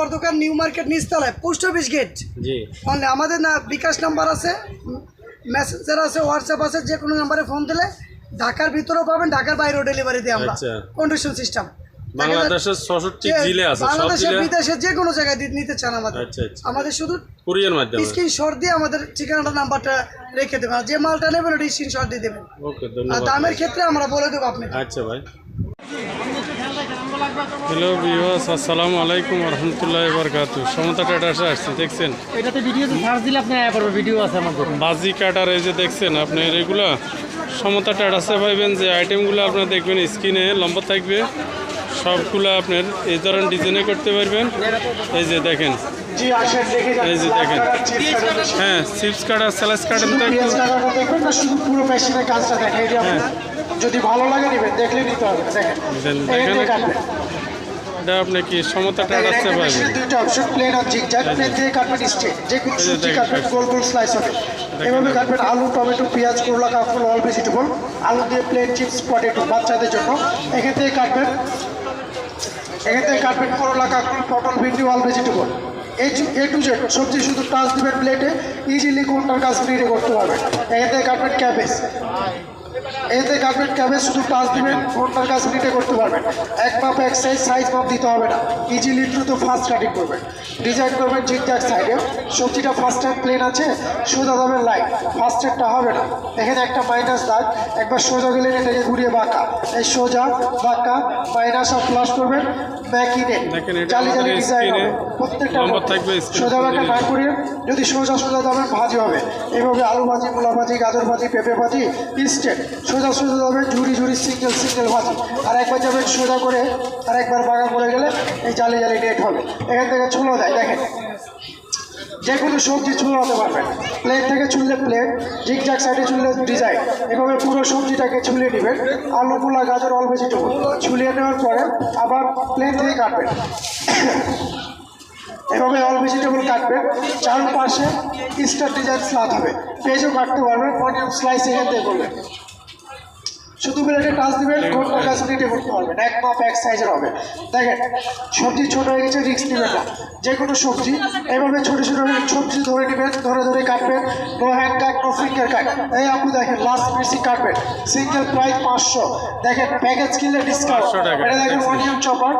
অপর দোকান new market নিচতলায় পোস্ট অফিস গেট। জি। অনলি আমাদের না বিকাশ নাম্বার আছে মেসেঞ্জার আছে হোয়াটসঅ্যাপ আছে যে কোনো নাম্বারে ফোন দিলে ঢাকার ভিতরেও পাবেন ঢাকার বাইরেও ডেলিভারি দিই আমরা। আচ্ছা। কন্ডিশন সিস্টেম বাংলাদেশের ছষট্টি জিলে আছে সব বিদেশে যে কোনো জায়গায় নিতে চান আমাদের। আচ্ছা আচ্ছা। আমাদের শুধু কুরিয়ার মাধ্যমে। স্ক্রিনশট দিয়ে আমাদের ঠিকানাটা নাম্বারটা রেখে দেবেন। আর যে মালটা নেবেন ওটা স্ক্রিনশট দিয়ে দেবেন। ওকে ধন্যবাদ। দামের ক্ষেত্রে আমরা বলে দেবো আপনি আচ্ছা ভাই। হ্যালো বিবাস আসসালামু আলাইকুম রহমতুল্লাহ বরকাত সমতা ট্রেডার্সে আসছি দেখছেন? এটাতে ভিডিওতে সার্চ দিলে আপনি আয়া করবে ভিডিও আছে আমাদের। বাজি কাটার এই যে দেখছেন আপনি এগুলো সমতা ট্রেডার্সে পাইবেন যে আইটেমগুলো আপনার দেখবেন স্ক্রিনে লম্বা থাকবে। সবগুলো আপনার এই ধরনের ডিজাইনে করতে পারবেন। এই যে দেখেন। জি আসেন দেখে যান। এই যে দেখেন। হ্যাঁ চিপস কাটার স্যালাস কাটার না শুধু পুরো মেশিনের কাজটা দেখাই দিই আপনার। যদি ভালো লাগে নেবেন দেখলে নিতে হবে দেখেন। এটা আপনি কি অপশন প্লেন আর জিগজ্যাগ প্লেন থেকে কাটবেন স্ট্রেট যে কোনো সবজি কাটবেন গোল গোল স্লাইস হবে। এভাবে কাটবেন আলু টমেটো পেঁয়াজ করলা কাঁকরোল অল ভেজিটেবল আলু দিয়ে প্লেন চিপস পটেটো বাচ্চাদের জন্য। এখান থেকে কাটবেন এখান থেকে কাটবেন করলা কাঁকরোল পটল ভিন্ডি all vegetable A to Z সবজি শুধু টাচ দেবেন প্লেটে ইজিলি কোনটার কাজ ফ্রিতে করতে পারবেন এতে কাটবেন ক্যাবেজ এতে কাটবেন ক্যাবেজ শুধু টাচ দিবেন কোনটার কাজ ফ্রিতে করতে পারবেন এক মাপ এক সাইজ সাইজ মাপ দিতে হবে না। ইজিলি দ্রুত ফাস্ট কাটিং করবেন ডিজাইন করবেন জিগজ্যাগ সাইডে সবজিটা ফার্স্ট টাইম প্লেন আছে সোজা যাবেন লাইন ফার্স্টেরটা হবে না। এখানে একটা মাইনাস দাগ একবার সোজা গেলে এটাকে ঘুরিয়ে বাঁকা। এই সোজা বাঁকা মাইনাস আর প্লাস করবেন ব্যাক ইনে জালি জালি ডিজাইন হবে। প্রত্যেকটা সোজা বাঁকা না করিয়ে যদি সোজা সোজা যাবেন ভাজি হবে। এইভাবে আলু ভাজি মূলা ভাজি গাজর ভাজি পেঁপে ভাজি ইনস্টেন্ট সোজা সোজা যাবেন ঝুড়ি ঝুড়ি সিঙ্গেল সিঙ্গেল ভাজি আর একবার যাবেন সোজা করে, আর একবার বাঁকা করে গেলে এই জালি জালি ডেট হবে। এখান থেকে ছুলো দেয়, দেখেন। যে কোনো সবজি ছুলাতে পারবেন। প্লেট থেকে ছুললে প্লেট জিগজ্যাগ সাইডে ছুললে ডিজাইন এভাবে পুরো সবজিটাকে ছুলিয়ে নেবেন। আলু মূলা গাজর অল ভেজিটেবল ছুলিয়ে নেওয়ার পরে আবার প্লেন থেকে কাটবেন। এভাবে অল ভেজিটেবল কাটবেন চারপাশে স্টার ডিজাইন স্লাদ হবে। পেজও কাটতে পারবেন অনিয়ন স্লাইস এখান থেকে করবেন শুধু প্লেটে টাচ দিবেন ঘণ্টার কাছে নিতে করতে পারবেন। এক মাপ এক সাইজের হবে। দেখেন সবজি ছোট হয়ে গেছে রিক্স নেবেন না। যে কোনো সবজি এভাবে ছোট ছোট সবজি ধরে নেবেন ধরে ধরে কাটবেন। No hand cut no finger cut. এই আপনি দেখেন লাস্ট পিসি কাটবেন। সিঙ্গেল প্রাইস পাঁচশো। দেখেন প্যাকেজ কিনলে ডিসকাউন্ট এটা দেখেন অনিয়ন চপার